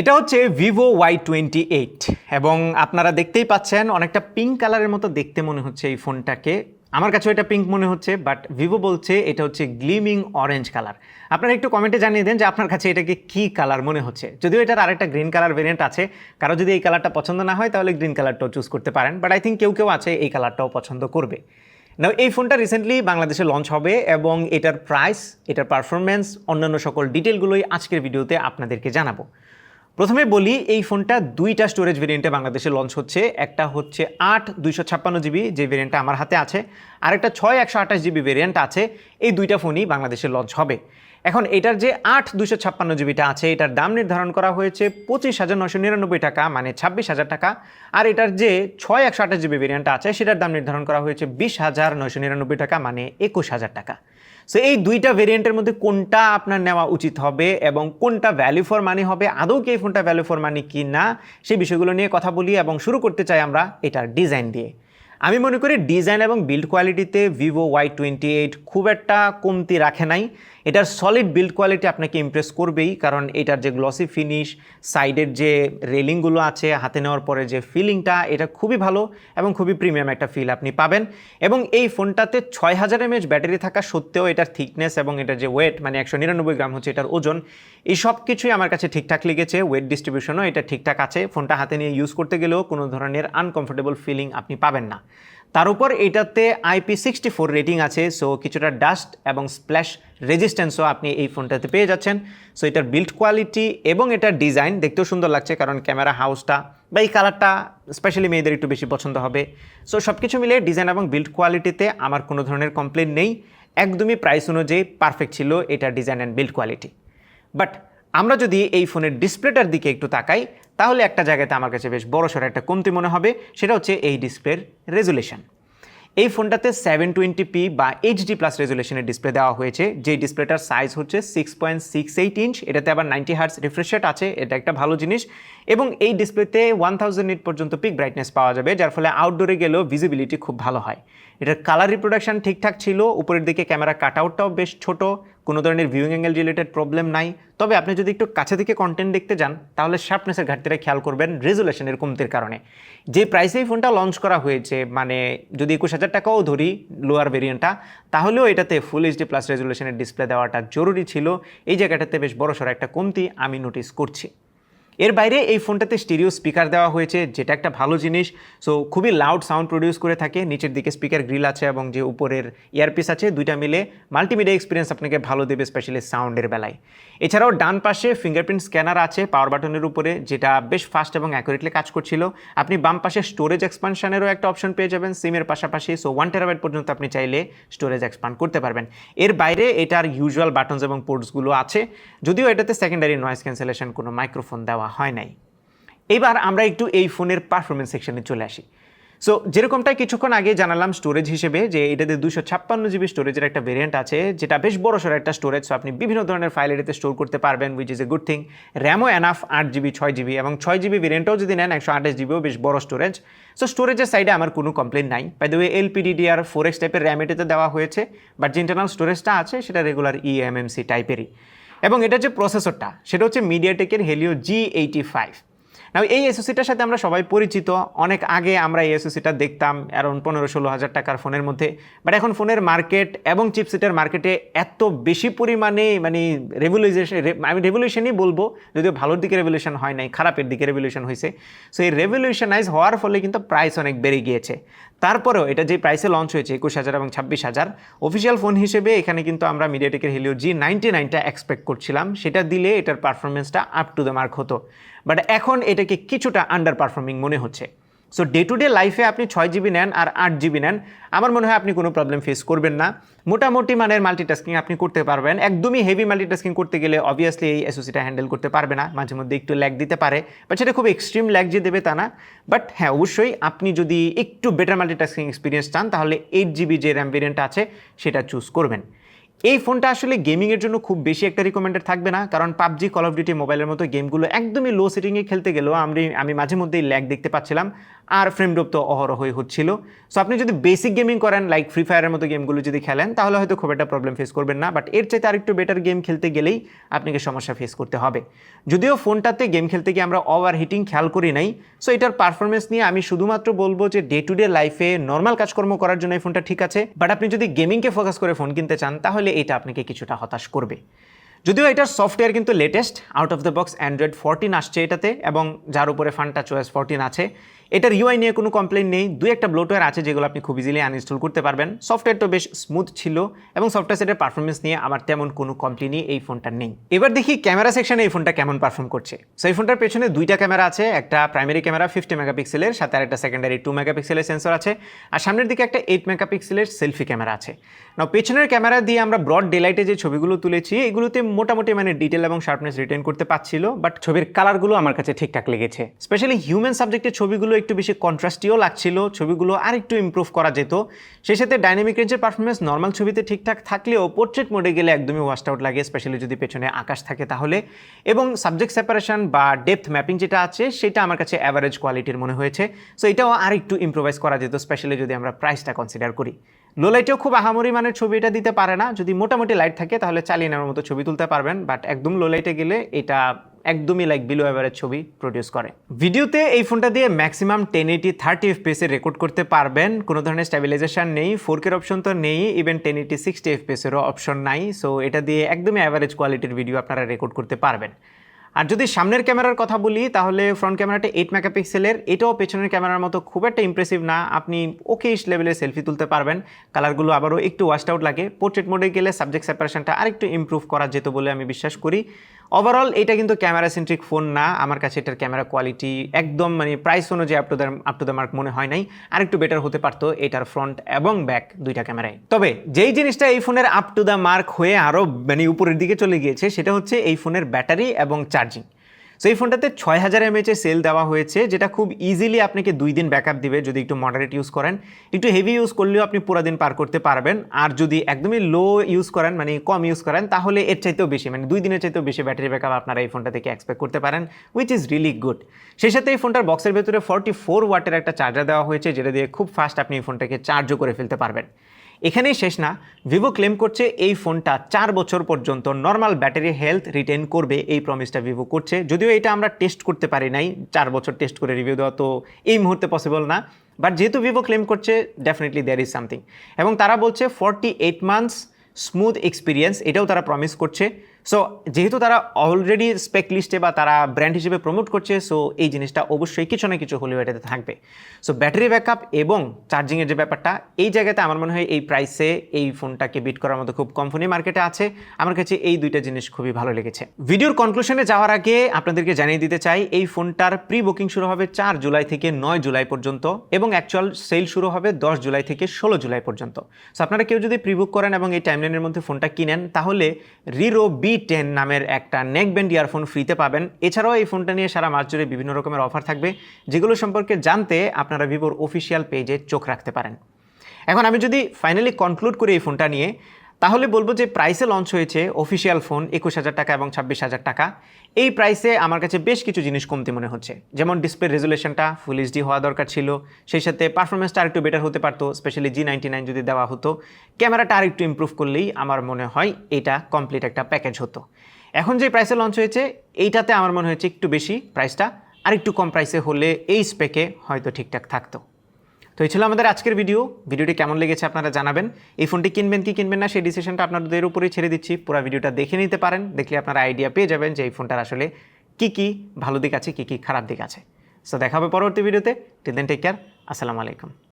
এটা হচ্ছে Vivo Y twenty eight এবং আপনারা দেখতেই পাচ্ছেন অনেকটা পিঙ্ক কালারের মতো দেখতে মনে হচ্ছে এই ফোনটাকে। আমার কাছেও এটা পিঙ্ক মনে হচ্ছে বাট ভিভো বলছে এটা হচ্ছে গ্লিমিং অরেঞ্জ কালার আপনারা একটু কমেন্টে জানিয়ে দেন যে আপনার কাছে এটাকে কী কালার মনে হচ্ছে। যদিও এটার আরেকটা গ্রিন কালার ভেরিয়েন্ট আছে, কারও যদি এই কালারটা পছন্দ না হয় তাহলে গ্রিন কালারটাও চুজ করতে পারেন বাট আই থিঙ্ক কেউ কেউ আছে এই কালারটাও পছন্দ করবে। না এই ফোনটা রিসেন্টলি বাংলাদেশে লঞ্চ হবে এবং এটার প্রাইস এটার পারফরমেন্স অন্যান্য সকল ডিটেলগুলোই আজকের ভিডিওতে আপনাদেরকে জানাব। প্রথমে বলি, এই ফোনটা দুইটা স্টোরেজ ভেরিয়েন্টে বাংলাদেশে লঞ্চ হচ্ছে। একটা হচ্ছে আট দুইশো ছাপ্পান্ন জিবি, যে ভেরিয়েন্টটা আমার হাতে আছে আরেকটা ছয় একশো আঠাশ জিবি ভেরিয়েন্ট আছে। এই দুইটা ফোনই বাংলাদেশে লঞ্চ হবে। এখন এটার যে আট দুশো ছাপ্পান্ন জিবিটা আছে, এটার দাম নির্ধারণ করা হয়েছে পঁচিশ হাজার নশো নিরানব্বই টাকা মানে ছাব্বিশ হাজার টাকা। আর এটার যে ছয় একশো আঠাশ জিবি ভেরিয়েন্ট আছে, সেটার দাম নির্ধারণ করা হয়েছে বিশ হাজার নশো নিরানব্বই টাকা মানে একুশ হাজার টাকা। সো এই দুইটা ভেরিয়েন্টের মধ্যে কোনটা আপনার নেওয়া উচিত হবে এবং কোনটা ভ্যালু ফর মানি হবে, আদৌ কি এই ফোনটা ভ্যালু ফর মানি কি না সেই বিষয়গুলো নিয়ে কথা বলি এবং শুরু করতে চাই আমরা এটার ডিজাইন দিয়ে। আমি মনে করি ডিজাইন এবং বিল্ড কোয়ালিটিতে ভিভো ওয়াই টোয়েন্টি এইট খুব একটা কমতি রাখে নাই। এটার সলিড বিল্ড কোয়ালিটি আপনাকে ইমপ্রেস করবেই, কারণ এটার যে গ্লসি ফিনিশ সাইডের যে রেলিংগুলো আছে, হাতে নেওয়ার পরে যে ফিলিংটা এটা খুবই ভালো এবং খুবই প্রিমিয়াম একটা ফিল আপনি পাবেন। এবং এই ফোনটাতে ছয় হাজার এমএচ ব্যাটারি থাকা সত্ত্বেও এটার থিকনেস এবং এটার যে ওয়েট মানে একশো নিরানব্বই গ্রাম হচ্ছে এটার ওজন, এই সব কিছুই আমার কাছে ঠিকঠাক লেগেছে। ওয়েট ডিস্ট্রিবিউশনও এটা ঠিকঠাক আছে। ফোনটা হাতে নিয়ে ইউজ করতে গেলেও কোনো ধরনের আনকমফোর্টেবল ফিলিং আপনি পাবেন না। তার উপর এটাতে আইপি সিক্সটি ফোর রেটিং আছে সো কিছুটা ডাস্ট এবং স্প্ল্যাশ রেজিস্ট্যান্সও আপনি এই ফোনটাতে পেয়ে যাচ্ছেন। সো এটার বিল্ড কোয়ালিটি এবং এটার ডিজাইন দেখতেও সুন্দর লাগছে, কারণ ক্যামেরা হাউসটা বা এই কালারটা স্পেশালি মেয়েদের একটু বেশি পছন্দ হবে। সো সব কিছু মিলিয়ে ডিজাইন এবং বিল্ড কোয়ালিটিতে আমার কোনো ধরনের কমপ্লেন নেই। একদমই প্রাইস অনুযায়ী পারফেক্ট ছিল এটার design and build quality but আমরা যদি এই ফোনের ডিসপ্লেটার দিকে একটু তাকাই, তাহলে একটা জায়গাতে আমার কাছে বেশ বড় সড়ো একটা কমতি মনে হবে, সেটা হচ্ছে এই ডিসপ্লের রেজুলেশন। এই ফোনটাতে সেভেন টোয়েন্টি পি বা এইচডি প্লাস রেজুলেশনের ডিসপ্লে দেওয়া হয়েছে, যে ডিসপ্লেটার সাইজ হচ্ছে six point six eight inch, এটাতে আবার নাইনটি হার্স রিফ্রেশ রেট আছে, এটা একটা ভালো জিনিস। এবং এই ডিসপ্লেতে ওয়ান থাউজেন্ড নিট পর্যন্ত পিক ব্রাইটনেস পাওয়া যাবে, যার ফলে আউটডোরে গেলেও ভিজিবিলিটি খুব ভালো হয়। এটার কালার রিপ্রোডাকশন ঠিকঠাক ছিল, উপরের দিকে ক্যামেরা কাট আউটটাও বেশ ছোট, কোনো ধরনের ভিউইং অ্যাঙ্গেল রিলেটেড প্রবলেম নাই। তবে আপনি যদি একটু কাছে থেকে কন্টেন্ট দেখতে যান, তাহলে শার্পনেসের ঘাটতিটা খেয়াল করবেন রেজুলেশনের কমতির কারণে। যে প্রাইসে এই ফোনটা লঞ্চ করা হয়েছে মানে যদি একুশ হাজার টাকাও ধরি লোয়ার ভেরিয়েন্টটা তাহলেও এটাতে ফুল এইচডি প্লাস রেজুলেশনের ডিসপ্লে দেওয়াটা জরুরি ছিল। এই জায়গাটাতে বেশ বড়সড় একটা কমতি আমি নোটিস করছি। এর বাইরে এই ফোনটাতে স্টিরিও স্পিকার দেওয়া হয়েছে, যেটা একটা ভালো জিনিস। সো খুবই লাউড সাউন্ড প্রডিউস করে থাকে। নিচের দিকে স্পিকার গ্রিল আছে এবং যে উপরের ইয়ারপিস আছে, দুইটা মিলে মাল্টিমিডিয়া এক্সপিরিয়েন্স আপনাকে ভালো দেবে স্পেশালি সাউন্ডের বেলায়। এছাড়াও ডান পাশে ফিঙ্গারপ্রিন্ট স্ক্যানার আছে পাওয়ার বাটনের উপরে, যেটা বেশ ফাস্ট এবং অ্যাকুরেটলি কাজ করছিল। আপনি বাম পাশে স্টোরেজ এক্সপানশনেরও একটা অপশন পেয়ে যাবেন। সিমের পাশাপাশি সো ওয়ান টেরাবাইট পর্যন্ত আপনি চাইলে স্টোরেজ এক্সপান্ড করতে পারবেন। এর বাইরে এটার ইউজুয়াল বাটনস এবং পোর্টসগুলো আছে। যদিও এটাতে সেকেন্ডারি নয়েস ক্যান্সেলেশন কোনো মাইক্রোফোন দেওয়া হয় নাই। এবার আমরা একটু এই ফোনের পারফরমেন্স সেকশনে চলে আসি। সো যেরকমটা কিছুক্ষণ আগে জানালাম স্টোরেজ হিসেবে যে এটাতে দুশো ছাপ্পান্ন জিবি স্টোরেজের একটা ভেরিয়েন্ট আছে, যেটা বেশ বড় সড়ো একটা স্টোরেজ সো আপনি বিভিন্ন ধরনের ফাইল এটাতে স্টোর করতে পারবেন which is a good thing র্যামও enough আট জিবি ছয় জিবি এবং ছয় জিবি ভেরিয়েন্টও যদি নেন, একশো আঠাশ জিবিও বেশ বড় স্টোরেজ সো স্টোরেজের সাইডে আমার কোনো কমপ্লেন নাই। By the way LPDDR four X টাইপের র্যাম এটাতে দেওয়া হয়েছে বাট যে ইন্টারনাল স্টোরেজটা আছে, সেটা রেগুলার ইএমএমসি টাইপেরই এবং এটা যে প্রসেসরটা সেটা হচ্ছে মিডিয়াটেকের হেলিও জি এইটি ফাইভ না এই এসওসিটার সাথে আমরা সবাই পরিচিত। অনেক আগে আমরা এই এসওসিটা দেখতাম অ্যারাউন্ড পনেরো ষোলো হাজার টাকার ফোনের মধ্যে। বাট এখন ফোনের মার্কেট এবং চিপসেটের মার্কেটে এত বেশি পরিমাণে মানে রেভলিউশন আমি রেভলিউশনই বলব, যদিও ভালোর দিকে রেভলিউশন হয় নাই, খারাপের দিকে রেভলিউশন হয়েছে সো এই রেভলিউশনাইজ হওয়ার ফলে কিন্তু প্রাইস অনেক বেড়ে গিয়েছে। তারপরেও এটা যে প্রাইসে লঞ্চ হয়েছে একুশ হাজার এবং ছাব্বিশ হাজার অফিসিয়াল ফোন হিসেবে এখানে কিন্তু আমরা মিডিয়াটেকের হেলিও জি নাইনটি নাইনটা এক্সপেক্ট করছিলাম। সেটা দিলে এটার পারফরমেন্সটা আপ টু দ্য মার্ক হতো। বাট এখন এটাকে কিছুটা আন্ডার পারফর্মিং মনে হচ্ছে। সো ডে টু ডে লাইফে আপনি ছয় জিবি নেন আর আট জিবি নেন, আমার মনে হয় আপনি কোনো প্রবলেম ফেস করবেন না। মোটামুটি মানের মাল্টিটাস্কিং আপনি করতে পারবেন। একদমই হেভি মাল্টিটাস্কিং করতে গেলে অবভিয়াসলি এই এসওসিটা হ্যান্ডেল করতে পারবে না, মাঝে মধ্যে একটু ল্যাগ দিতে পারে বাট সেটা খুব এক্সট্রিম ল্যাগ যে দেবে তা না। বাট হ্যাঁ অবশ্যই আপনি যদি একটু বেটার মাল্টিটাস্কিং এক্সপিরিয়েন্স চান, তাহলে এইট জিবি যে র্যাম ভেরিয়েন্ট আছে, সেটা চুজ করবেন। এই ফোনটা আসলে গেমিংয়ের জন্য খুব বেশি একটা রিকমেন্ডেড থাকবে না, কারণ পাবজি কল অফ ডিউটি মোবাইলের মতো গেমগুলো একদমই লো সেটিংয়ে খেলতে গেলেও আমি আমি মাঝে মধ্যেই ল্যাগ দেখতে পাচ্ছিলাম। আর ফ্রেম ড্রপ তো অহরহই হচ্ছিল। সো আপনি যদি বেসিক গেমিং করেন লাইক ফ্রি ফায়ারের মতো গেমগুলো যদি খেলেন, তাহলে হয়তো খুব একটা প্রবলেম ফেস করবেন না। বাট এর চাইতে আরেকটু বেটার গেম খেলতে গেলেই আপনাকে সমস্যা ফেস করতে হবে। যদিও ফোনটাতে গেম খেলতে গিয়ে আমরা ওভার হিটিং খেয়াল করি নাই সো এটার পারফরমেন্স নিয়ে আমি শুধুমাত্র বলব যে ডে টু ডে লাইফে নর্মাল কাজকর্ম করার জন্য এই ফোনটা ঠিক আছে। বাট আপনি যদি গেমিংকে ফোকাস করে ফোন কিনতে চান, তাহলে এটা আপনাকে কিছুটা হতাশ করবে। যদিও এটার সফটওয়্যার কিন্তু latest out of the box Android fourteen আসছে এটাতে, এবং যার উপরে ফানটা চয়েস ফোরটিন আছে এটার ইউআই নিয়ে কোনো কমপ্লেন নেই। দুই একটা ব্লোটওয়্যার আছে যেগুলো আপনি খুব ইজিলি আনইনস্টল করতে পারবেন। সফটওয়্যারটা বেশ স্মুথ ছিল এবং সফটওয়্যার সেটের পারফরমেন্স নিয়ে আমার তেমন কোনো কমপ্লেনই এই ফোনটা নেই। এবার দেখি ক্যামেরা সেকশনে এই ফোনটা কেমন পারফর্ম করছে। সো এই ফোনটার পেছনে দুইটা ক্যামেরা আছে, একটা প্রাইমারি ক্যামেরা ফিফটি মেগাপিক্সেলের সাথে আর একটা সেকেন্ডারি টু মেগাপিক্সেলের সেন্সর আছে। আর সামনের দিকে একটা এইট মেগাপিক্সেলের সেলফি ক্যামেরা আছে। না পেছনের ক্যামেরা দিয়ে আমরা ব্রড ডেলাইটে যে ছবিগুলো তুলেছি, এগুলোতে মোটামুটি মানে ডিটেল এবং শার্পনেস রিটেন করতে পারছিল বাট ছবির কালারগুলো আমার কাছে ঠিকঠাক লেগেছে। স্পেশালি হিউম্যান সাবজেক্টের ছবিগুলো একটু বেশি কন্ট্রাস্টিও লাগছিল, ছবিগুলো আর একটু ইমপ্রুভ করা যেত। সেই সাথে ডাইনামিক রেঞ্জের পারফরমেন্স নর্মাল ছবিতে ঠিকঠাক থাকলেও পোর্ট্রেট মোডে গেলে একদমই ওয়াস্ট আউট লাগে স্পেশালি যদি পেছনে আকাশ থাকে তাহলে। এবং সাবজেক্ট সেপারেশন বা ডেপথ ম্যাপিং যেটা আছে, সেটা আমার কাছে অ্যাভারেজ কোয়ালিটির মনে হয়েছে। সো এটাও আর একটু ইম্প্রোভাইজ করা যেত স্পেশালি যদি আমরা প্রাইসটা কনসিডার করি। লো লাইটেও খুব আহামরি মানের ছবি এটা দিতে পারে না। যদি মোটামুটি লাইট থাকে, তাহলে চালিয়ে নেওয়ার মতো ছবি তুলতে পারবেন। বাট একদম লো লাইটে গেলে এটা একদমই লাইক বিলো অ্যাভারেজ ছবি প্রডিউস করে। ভিডিওতে এই ফোনটা দিয়ে ম্যাক্সিমাম টেন এইটি থার্টি এফপিএসে রেকর্ড করতে পারবেন। কোনো ধরনের স্ট্যাবিলাইজেশন নেই ফোর কের অপশন তো নেই ইভেন টেন এইটি সিক্সটি এফপিএসেরও অপশন নাই। সো এটা দিয়ে একদমই অ্যাভারেজ কোয়ালিটির ভিডিও আপনারা রেকর্ড করতে পারবেন। আর যদি সামনের ক্যামেরার কথা বলি, তাহলে ফ্রন্ট ক্যামেরাটা এইট মেগাপিক্সেলের এটাও পেছনের ক্যামেরার মতো খুব একটা ইমপ্রেসিভ না। আপনি ওকে ইস লেভেলে সেলফি তুলতে পারবেন। কালারগুলো আবারও একটু ওয়াস্ট আউট লাগে। পোর্ট্রেট মোডে গেলে সাবজেক্ট সেপারেশনটা আরেকটু ইমপ্রুভ করা যেত বলে আমি বিশ্বাস করি। ওভারঅল এটা কিন্তু ক্যামেরা সেন্ট্রিক ফোন না। আমার কাছে এটার ক্যামেরা কোয়ালিটি একদম মানে প্রাইস অনুযায়ী up to the up to the mark মনে হয় নাই। আর একটু বেটার হতে পারতো এটার ফ্রন্ট এবং ব্যাক দুইটা ক্যামেরায় তবে যেই জিনিসটা এই ফোনের আপ টু দ্য মার্ক হয়ে আরও মানে উপরের দিকে চলে গিয়েছে, সেটা হচ্ছে এই ফোনের ব্যাটারি এবং চার্জিং সো এই ফোনটাতে ছয় হাজার এমএচে সেল দেওয়া হয়েছে, যেটা খুব ইজিলি আপনাকে দুই দিন ব্যাকআপ দিবে যদি একটু মডারেট ইউজ করেন। একটু হেভি ইউজ করলেও আপনি পুরো দিন পার করতে পারবেন। আর যদি একদমই লো ইউজ করেন মানে কম ইউজ করেন, তাহলে এর চাইতেও বেশি মানে দুই দিনের চাইতেও বেশি ব্যাটারি ব্যাকআপ আপনারা এই ফোনটা থেকে এক্সপেক্ট করতে পারেন উইচ ইজ রিলি গুড সেই সাথে এই ফোনটার বক্সের ভেতরে ফর্টি ফোর ওয়াটের একটা চার্জার দেওয়া হয়েছে, যেটা দিয়ে খুব ফাস্ট আপনি এই ফোনটাকে চার্জও করে ফেলতে পারবেন। এখানেই শেষ না ভিভো ক্লেম করছে এই ফোনটা চার বছর পর্যন্ত নর্মাল ব্যাটারি হেলথ রিটেন করবে, এই প্রমিসটা ভিভো করছে। যদিও এটা আমরা টেস্ট করতে পারি নাই, চার বছর টেস্ট করে রিভিউ দেওয়া তো এই মুহূর্তে পসিবল না। বাট যেহেতু ভিভো ক্লেম করছে ডেফিনেটলি দেয়ার ইজ সামথিং এবং তারা বলছে forty eight months smooth experience এটাও তারা প্রমিস করছে। সো যেহেতু তারা অলরেডি স্পেক লিস্টে বা তারা ব্র্যান্ড হিসেবে প্রমোট করছে সো এই জিনিসটা অবশ্যই কিছু না কিছু হলেও এটাতে থাকবে। সো ব্যাটারি ব্যাকআপ এবং চার্জিংয়ের যে ব্যাপারটা, এই জায়গাতে আমার মনে হয় এই প্রাইসে এই ফোনটাকে বিট করার মতো খুব কম ফোনই মার্কেটে আছে। আমার কাছে এই দুইটা জিনিস খুবই ভালো লেগেছে। ভিডিওর কনক্লুশনে যাওয়ার আগে আপনাদেরকে জানিয়ে দিতে চাই, এই ফোনটার প্রি বুকিং শুরু হবে চার জুলাই থেকে নয় জুলাই পর্যন্ত এবং অ্যাকচুয়াল সেল শুরু হবে দশ জুলাই থেকে ষোলো জুলাই পর্যন্ত। সো আপনারা কেউ যদি প্রি বুক করেন এবং এই টাইমলাইনের মধ্যে ফোনটা কিনেন, তাহলে রিরো বি টেন নামের একটা নেকব্যান্ড ইয়ারফোন ফ্রিতে পাবেন। এছাড়াও এই ফোনটা নিয়ে সারা মাস জুড়ে বিভিন্ন রকমের অফার থাকবে, যেগুলো সম্পর্কে জানতে আপনারা ভিভোর অফিসিয়াল পেজে চোখ রাখতে পারেন। এখন আমি যদি ফাইনালি কনক্লুড করি এই ফোনটা নিয়ে তাহলে বলব যে প্রাইসে লঞ্চ হয়েছে অফিসিয়াল ফোন একুশ হাজার টাকা এবং ছাব্বিশ হাজার টাকা। এই প্রাইসে আমার কাছে বেশ কিছু জিনিস কমতি মনে হচ্ছে। যেমন ডিসপ্লে রেজুলেশনটা ফুল এইচডি হওয়া দরকার ছিল। সেই সাথে পারফরমেন্সটা আরেকটু বেটার হতে পারতো স্পেশালি জি নাইনটি নাইন যদি দেওয়া হতো। ক্যামেরাটা আরেকটু ইম্প্রুভ করলেই আমার মনে হয় এটা কমপ্লিট একটা প্যাকেজ হতো। এখন যে প্রাইসে লঞ্চ হয়েছে, এইটাতে আমার মনে হয়েছে একটু বেশি। প্রাইসটা আর একটু কম প্রাইসে হলে এই স্পেকে হয়তো ঠিকঠাক থাকতো। তো এই ছিল আমাদের আজকের ভিডিও ভিডিওটি কেমন লেগেছে আপনারা জানাবেন। এই ফোনটি কিনবেন কি কিনবেন না, সেই ডিসিশনটা আপনাদের উপরেই ছেড়ে দিচ্ছি। পুরো ভিডিওটা দেখে নিতে পারেন, দেখলে আপনারা আইডিয়া পেয়ে যাবেন যে এই ফোনটার আসলে কী কী ভালো দিক আছে, কী কী খারাপ দিক আছে। সো দেখা হবে পরবর্তী ভিডিওতে টিল দেন টেক কেয়ার আসসালামু আলাইকুম